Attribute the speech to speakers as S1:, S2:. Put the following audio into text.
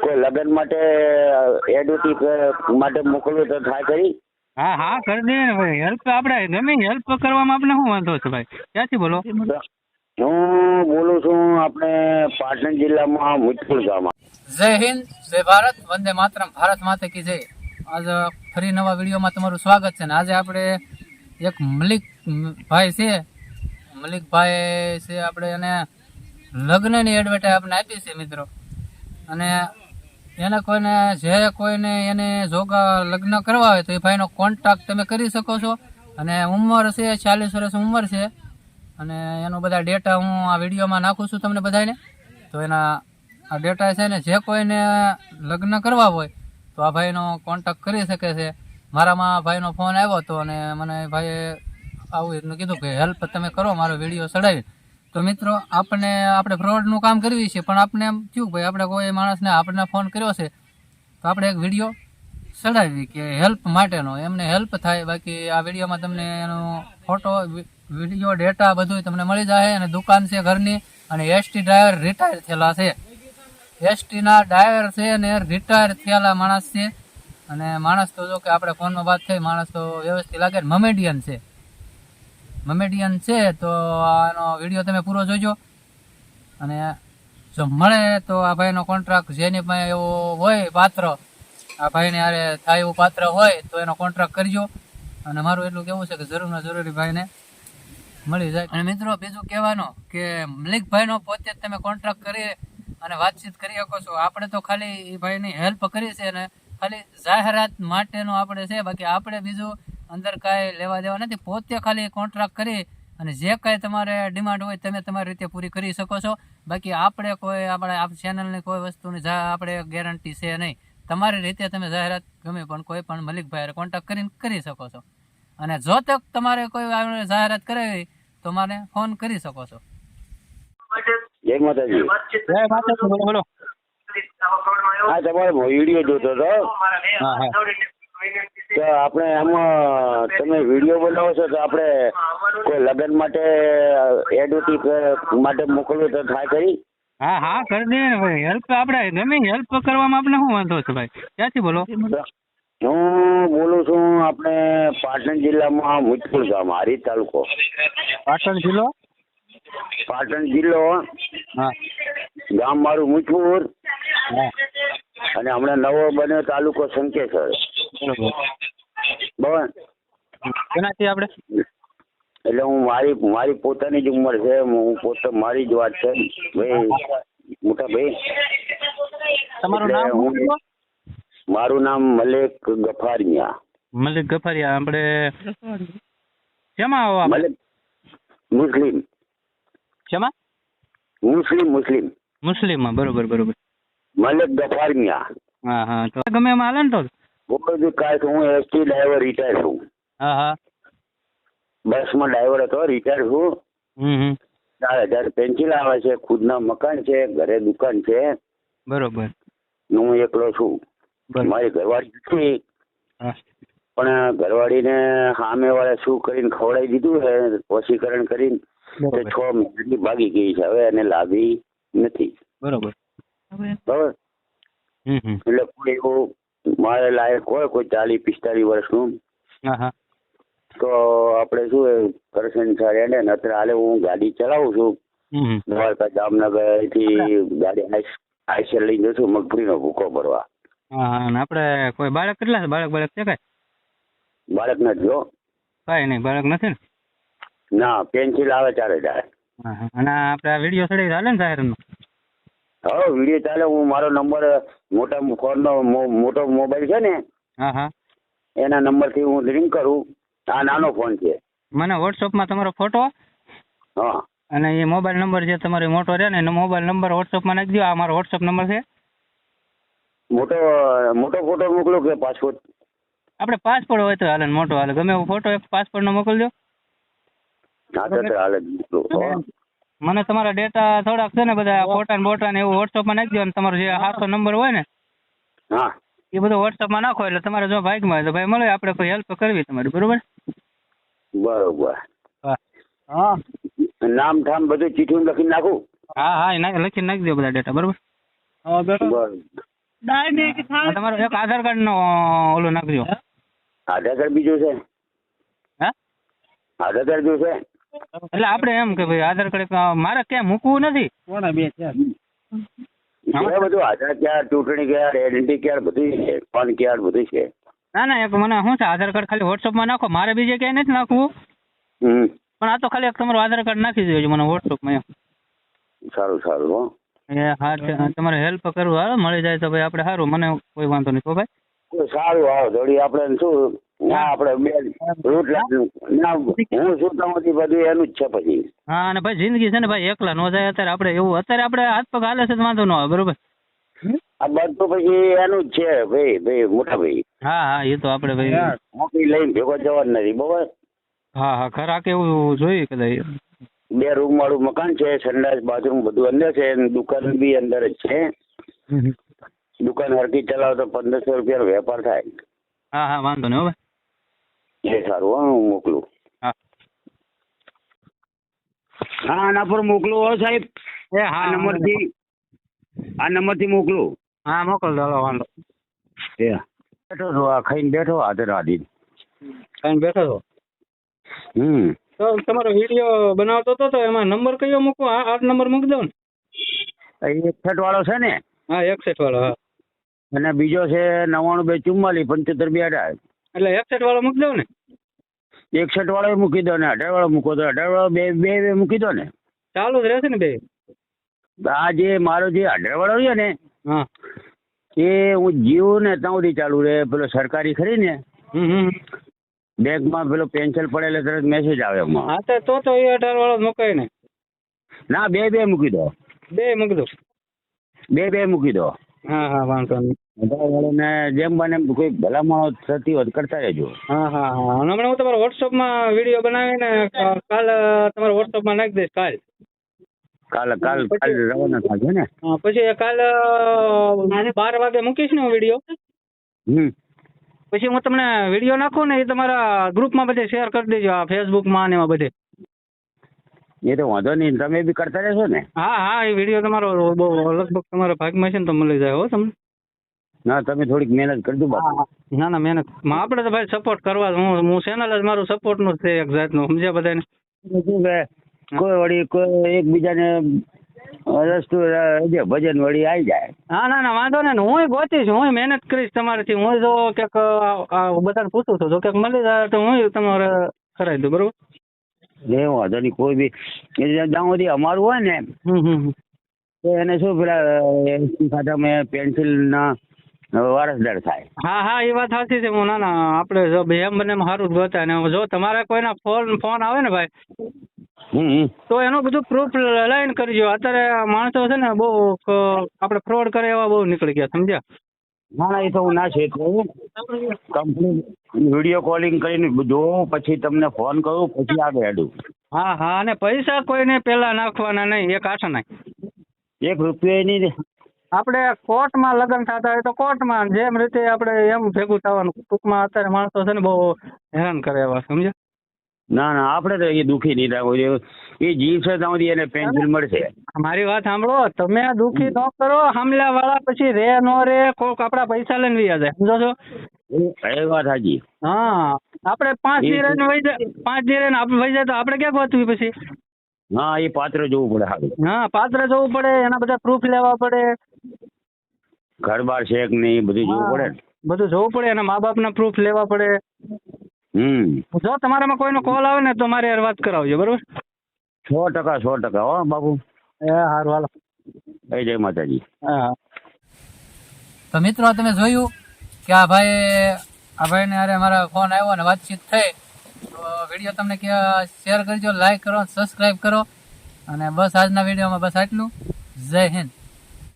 S1: કોઈ લગ્ન માટે એડવર્ટી માટે મોકલવું તો થાય કરી.
S2: હા હા કરી દે ને ભાઈ. હેલ્પ આપણે ગમે હેલ્પ કરવામાં આપણે શું વાંધો છે ભાઈ? ક્યાંથી બોલો?
S1: હું બોલું છું આપણે પાટણ જિલ્લામાં મુજપુર ગામમાં.
S3: જય હિન્દ જય ભારત વંદે માતરમ. ભારત માતા કી જય. આજ ફરી નવા વિડીયોમાં તમારું સ્વાગત છે ને આજે આપણે એક મલિક ભાઈ છે. મલિકભાઈ છે આપણે એને લગ્નની એડવર્ટાઈઝ આપણે આપી છે મિત્રો. અને એને કોઈને, જે કોઈને એને જોગા લગ્ન કરવા હોય તો એ ભાઈનો કોન્ટેક્ટ તમે કરી શકો છો. અને ઉંમર છે, ચાલીસ વર્ષ ઉંમર છે. અને એનો બધા ડેટા હું આ વિડીયોમાં નાખું છું તમને બધાને. તો એના આ ડેટા છે ને, જે કોઈને લગ્ન કરવા હોય તો આ ભાઈનો કોન્ટેક્ટ કરી શકે છે. મારામાં ભાઈનો ફોન આવ્યો હતો અને મને ભાઈએ આવું રીતનું કીધું કે હેલ્પ તમે કરો, મારો વીડિયો ચડાવી તો મિત્રો, આપણે આપણે ફ્રોડનું કામ કરવી છે, પણ આપણે એમ થયું, ભાઈ, આપણે કોઈ માણસને આપણને ફોન કર્યો છે, તો આપણે એક વીડિયો ચડાવી કે હેલ્પ માટેનો. એમને હેલ્પ થાય, બાકી આ વિડીયોમાં તમને એનો ફોટો વીડિયો ડેટા બધું તમને મળી જાય અને દુકાન છે ઘરની, અને એસટી ડ્રાઈવર રિટાયર થયેલા છે. એસટીના ડ્રાઈવર છે અને રિટાયર થયેલા માણસ છે. અને માણસ તો જો કે આપણે ફોનમાં વાત થઈ, માણસ તો વ્યવસ્થિત લાગે મમેડિયન છે. મમેડિયન છે, તો આનો વીડિયો તમે પૂરો જોજો. અને જો મળે તો આ ભાઈનો કોન્ટ્રાક્ટ જેની પાસે એવો હોય પાત્ર, આ ભાઈને હારે થાય એવું પાત્ર હોય, તો એનો કોન્ટ્રાક્ટ કરજો. અને મારું એટલું કેવું છે કે જરૂર જરૂરી ભાઈને મળી જાય. અને મિત્રો, બીજું કહેવાનું કે મલિકભાઈનો પોતે જ તમે કોન્ટ્રાક્ટ કરી અને વાતચીત કરી શકો છો. આપણે તો ખાલી એ ભાઈની હેલ્પ કરી છે અને ખાલી જાહેરાત માટેનો આપણે છે, બાકી આપણે બીજું અંદર કાંઈ લેવા દેવા નથી પોતે ખાલી કોન્ટ્રાક્ટ કરી અને જે કાંઈ તમારે ડિમાન્ડ હોય તમે તમારી રીતે પૂરી કરી શકો છો. બાકી આપણે કોઈ આપણે આ ચેનલની કોઈ વસ્તુની આપણે ગેરંટી છે નહીં. તમારી રીતે તમે જાહેરાત ગમે પણ કોઈ પણ મલિકભાઈ કોન્ટેક્ટ કરીને કરી શકો છો. અને જો તક તમારે કોઈ જાહેરાત કરાવી તો મને ફોન કરી શકો છો.
S1: જય માતાજી.
S2: જય માતાજી. બોલો બોલો.
S1: હા તમારો વીડિયો જોતો હતો.
S2: હા હા.
S1: તો આપણે આમાં તમે વીડિયો બનાવો છો તો આપણે કોઈ લગ્ન માટે એડવર્ટી માટે મોકલવું તો થાય કરી
S2: હા હા કરી દે ને ભાઈ હેલ્પ આપણે ગમે હેલ્પ કરવામાં આપણે શું વાંધો છે ભાઈ? ક્યાંથી બોલો?
S1: હું બોલું છું આપણે પાટણ જિલ્લામાં મુજપુર ગામ હારી તાલુકો.
S2: પાટણ જિલ્લો?
S1: પાટણ જિલ્લો.
S2: હા.
S1: ગામ મારું મુજપુર અને હમણાં નવો બન્યો તાલુકો શંકેશ્વર.
S2: બરોબર
S1: બરાબર
S2: એનાથી આપણે
S1: એટલે હું મારી મારી પોતાની જ ઉંમર છે હું પોતે મારી જ વાત છે. ભાઈ મોટા ભાઈ.
S2: તમારું નામ
S1: હું- મારું નામ મલેક ગફારિયા.
S2: મલિક ગફારિયા આપણે શેમાં આવો
S1: મલેક મુસ્લિમ.
S2: શેમાં?
S1: મુસ્લિમ મુસ્લિમ.
S2: મુસ્લિમ બરોબર બરોબર.
S1: મલેક ગફારિયા.
S2: હા હા તો ગમે એમાં હાલે ને તો?
S1: બોલો છું હું એસટી ડ્રાઈવર રિટાયર છું.
S2: હા હા.
S1: બસમાં ડ્રાઈવર હતો રિટાયર છું.
S2: હમ
S1: ચાર હજાર પેન્સિલ આવે છે ખુદના મકાન છે ઘરે દુકાન છે.
S2: બરોબર.
S1: હું એકલો છું. મારી ઘરવાળી હતી પણ ઘરવાળીને સામે વાળા શું કરીને ખવડાવી દીધું છે વશીકરણ કરીને તે છ મહિનાથી ભાગી ગઈ છે. હવે એને લાવી નથી.
S2: બરોબર.
S1: બરાબર? એટલે કોઈ એવું મારે લાયક હોય કોઈ ચાલીસ પિસ્તાલીસ વર્ષનું. તો આપણે શું કરશન સર એને ને અત્યારે હાલે હું ગાડી ચલાવું છું. દ્વારકા જામનગરથી ગાડી આઈસ આઈસર લઈને જશું મગફળીનો ભૂકો ભરવા.
S2: આપણે કોઈ બાળક કેટલા બાળક બાળક છે બાળક
S1: નથી જો
S2: કઈ નહીં બાળક નથી ને?
S1: ના પેન્સિલ આવે
S2: હા હા. અને આપણે આ વીડિયો ચડાવી ચાલે ને જાહેરનો
S1: હવે વીડિયો ચાલે હું મારો નંબર મોટા ફોનનો નો મોટો મોબાઈલ છે ને
S2: હા હા.
S1: એના નંબરથી હું લિંક કરું. આ નાનો ફોન છે.
S2: મને વોટ્સઅપમાં તમારો ફોટો
S1: હા.
S2: અને એ મોબાઈલ નંબર જે તમારો મોટો રહે ને એનો મોબાઈલ નંબર વોટ્સઅપમાં નાખી દો આ મારો વોટ્સઅપ નંબર છે.
S1: મોટો મોટો ફોટો મોકલો કે પાસપોર્ટ
S2: આપણે પાસપોર્ટ હોય તો હાલે મોટો હાલે. ગમે એવો ફોટો એક પાસપોર્ટનો મોકલજો.
S1: હા તો હાલે હો.
S2: મને તમારા ડેટા થોડાક છે ને બધા ફોટા ને બોટા ને એવું વોટ્સઅપમાં નાખી દો ને તમારો જે હાથો નંબર હોય ને
S1: હા.
S2: એ બધો વોટ્સઅપમાં નાખો એટલે તમારે જો બાઇકમાં હોય તો ભાઈ મળે આપણે કોઈ હેલ્પ કરવી તમારી બરોબર?
S1: બરોબર.
S2: હા. હા.
S1: નામ ઠામ બધું ચીઠું લખી નાખું?
S2: હા હા એ લખી લખીને નાખી દો બધા ડેટા બરોબર?
S1: બરોબર.
S2: બેટા તમારો એક આધાર કાર્ડ નો ઓલું નાખજો.
S1: આધાર કાર્ડ બીજું છે?
S2: હા?
S1: આધાર કાર્ડ બીજું છે?
S2: એટલે આપણે એમ કે ભાઈ આધાર કાર્ડ મારે ક્યાં મૂકવું નથી.
S1: છે? બધું આધાર કાર્ડ ચૂંટણી કાર્ડ આઈડેન્ટિટી કાર્ડ બધું છે પાન કાર્ડ બધું છે.
S2: ના ના એક મને શું છે આધાર કાર્ડ ખાલી વોટ્સઅપમાં નાખો મારે બીજે ક્યાંય નથી નાખવું. પણ આ તો ખાલી એક તમારું આધાર કાર્ડ નાખી દેજો મને વોટ્સઅપમાં એમ.
S1: સારું સારું હો.
S2: એ હા તમારે હેલ્પ કરવું હાલો મળી જાય તો ભાઈ આપણે સારું મને કોઈ વાંધો નહીં તો ભાઈ.
S1: સારું આવો જોડી આપણે શું ના આપણે બે રૂટ ના હું શું બધું એનું જ છે પછી.
S2: હા અને ભાઈ જિંદગી છે ને ભાઈ એકલા નો જાય અત્યારે આપણે એવું અત્યારે આપણે હાથ પગ હાલે છે વાંધો ન આવે બરોબર?
S1: આ બધું પછી એનું જ છે ભાઈ ભાઈ મોટા ભાઈ.
S2: હા હા એ તો આપણે ભાઈ
S1: મોટી લઈને ભેગો જવાનું નથી બરોબર?
S2: હા હા ખરા કેવું જોઈએ કદાચ.
S1: બે રૂમ વાળું મકાન છે સંડાસ બાથરૂમ બધું અંદર છે દુકાન બી અંદર જ છે. દુકાન હરકી ચલાવો તો પંદરસો રૂપિયાનો વેપાર થાય.
S2: હા હા વાંધો નહીં હો ભાઈ.
S1: એ સારું હા હું મોકલું.
S2: હા.
S1: હા આના પર મોકલો હો સાહેબ.
S2: એ હા
S1: આ નંબરથી આ નંબરથી મોકલું.
S2: હા મોકલ દો વાંધો
S1: એ. બેઠો છો આ ખાઈને બેઠો રાધી
S2: કઈ બેઠો છો?
S1: હમ.
S2: તો તમારો વીડિયો બનાવતો હતો તો એમાં નંબર કયો મૂકવો? આ આઠ નંબર મૂકી દો ને.
S1: એકસઠ વાળો છે ને?
S2: હા એક સેટ વાળો હા.
S1: અને બીજો છે નવ્વાણું બે ચુમ્માલીસ પંચોતેર બે અઢાર
S2: એટલે એકસઠ વાળો મૂકી દઉં ને.
S1: એકસઠ વાળો મૂકી દો ને અઢાર વાળો મૂકો તો અઢાર વાળો બે બે બે મૂકી દો ને.
S2: ચાલુ જ રહેશે ને બે.
S1: આ જે મારો જે અઢાર વાળો છે ને
S2: હા.
S1: એ હું જીવ ને ત્યાં સુધી ચાલુ રહે પેલો સરકારી ખરી ને બેંકમાં પેલો પેન્સિલ પડે એટલે તરત મેસેજ આવે એમાં.
S2: હા તો તો તો એ અઢાર વાળો મૂકાય ને.
S1: ના બે બે મૂકી દો.
S2: બે મૂકી દો.
S1: બે બે મૂકી દો.
S2: હા હા વાંધો નહીં.
S1: જેમ બને એમ કોઈ ભલામણો થતી હોય તો કરતા રહેજો.
S2: હા હા હા. હમણાં હું તમારા વોટ્સઅપમાં વીડિયો બનાવીને કાલ તમારા વોટ્સઅપમાં નાખી દઈશ કાલ.
S1: કાલ કાલ કાલ રવાના થશે ને?
S2: હા, પછી કાલ બાર વાગે મૂકીશ ને હું વીડિયો.
S1: હમ.
S2: પછી હું તમને વીડિયો નાખું ને એ તમારા ગ્રુપમાં બધે શેર કરી દેજો આ ફેસબુકમાં ને એમાં બધે.
S1: એ તો વાંધો નહીં તમે બી કરતા રહેશો ને?
S2: હા હા એ વીડિયો તમારો બહુ લગભગ તમારા ભાગમાં છે ને તો મળી જાય હો તમને.
S1: ના તમે થોડીક મહેનત કરજો બાપુ.
S2: ના ના મહેનત. આપણે તો ભાઈ સપોર્ટ કરવા હું હું ચેનલ જ મારું સપોર્ટનું જ છે એક જાતનું સમજ્યા બધાને?
S1: શું કે કોઈ વળી કોઈ એકબીજાને રસ્તો જે ભજન વળી આવી જાય.
S2: હા ના ના વાંધો નહીં હું ગોતીશ હું મહેનત કરીશ તમારાથી. હું જો ક્યાંક બધાને પૂછું છું જો ક્યાંક મળી જાય તો હું તમારે કરાવી દઉં બરોબર?
S1: એ વાંધો નહીં કોઈ બી જ્યાં સુધી અમારું હોય ને એને શું પેલા ખાતામાં પેન્સિલના વારસદાર થાય.
S2: હા હા એ વાત સાચી છે. હું ના ના આપણે જો એમ બને સારું જ ગોતા ને જો તમારે કોઈના ફોન ફોન આવે ને ભાઈ. તો એનું બધું પ્રૂફ લઈને કરજો. અત્યારે માણસો છે ને બહુ આપડે આપણે ફ્રોડ કરે એવા બહુ નીકળી ગયા સમજ્યા?
S1: ના ના એ તો હું ના છે કંપની વીડિયો કોલિંગ કરીને જોઉં પછી તમને ફોન કરું પછી આગળ હેડું
S2: હા હા અને પૈસા કોઈને પેલા નાખવાના નહીં એક આઠ નાખ
S1: એક રૂપિયા નહીં
S2: આપણે કોર્ટમાં લગ્ન થતા હોય તો કોર્ટમાં જેમ રીતે આપણે એમ ભેગું થવાનું. ટૂંકમાં અત્યારે માણસો છે ને બહુ હેરાન કરે એવા સમજ્યા?
S1: ના ના આપણે તો એ દુઃખી નહીં રાખવું એ જીવશે ત્યાં સુધી એને પેન્સિલ મળશે.
S2: મારી વાત સાંભળો તમે દુખી ન કરો હામલા વાળા પછી રે નો રે કોક આપડા પૈસા લઈને વ્યા જાય સમજો છો?
S1: એ વાત હાજી
S2: હા આપણે પાંચ દી રહીને વહી જાય પાંચ દી રહીને આપણે વહી જાય તો આપણે ક્યાં ગોતવી પછી?
S1: હા એ પાત્ર જોવું પડે
S2: હા પાત્ર જોવું પડે એના બધા પ્રૂફ લેવા પડે.
S1: ઘર બાર છે કે નહીં બધું જોવું પડે ને.
S2: બધું જોવું પડે એના મા બાપના પ્રૂફ લેવા પડે.
S1: હમ.
S2: જો તમારામાં કોઈનો કોલ આવે ને તો મારે યાર વાત કરાવજો બરોબર?
S1: સો ટકા સો ટકા હો બાબુ
S2: એ સારું હાલો.
S1: એ જય માતાજી.
S2: હા
S3: તો મિત્રો તમે જોયું કે આ ભાઈ આ ભાઈને અરે મારા ફોન આવ્યો ને વાતચીત થઈ. તો વીડિયો તમને કે શેર કરજો લાઈક કરો સબસ્ક્રાઈબ કરો. અને બસ આજના વિડીયોમાં બસ આટલું. જય હિન્દ.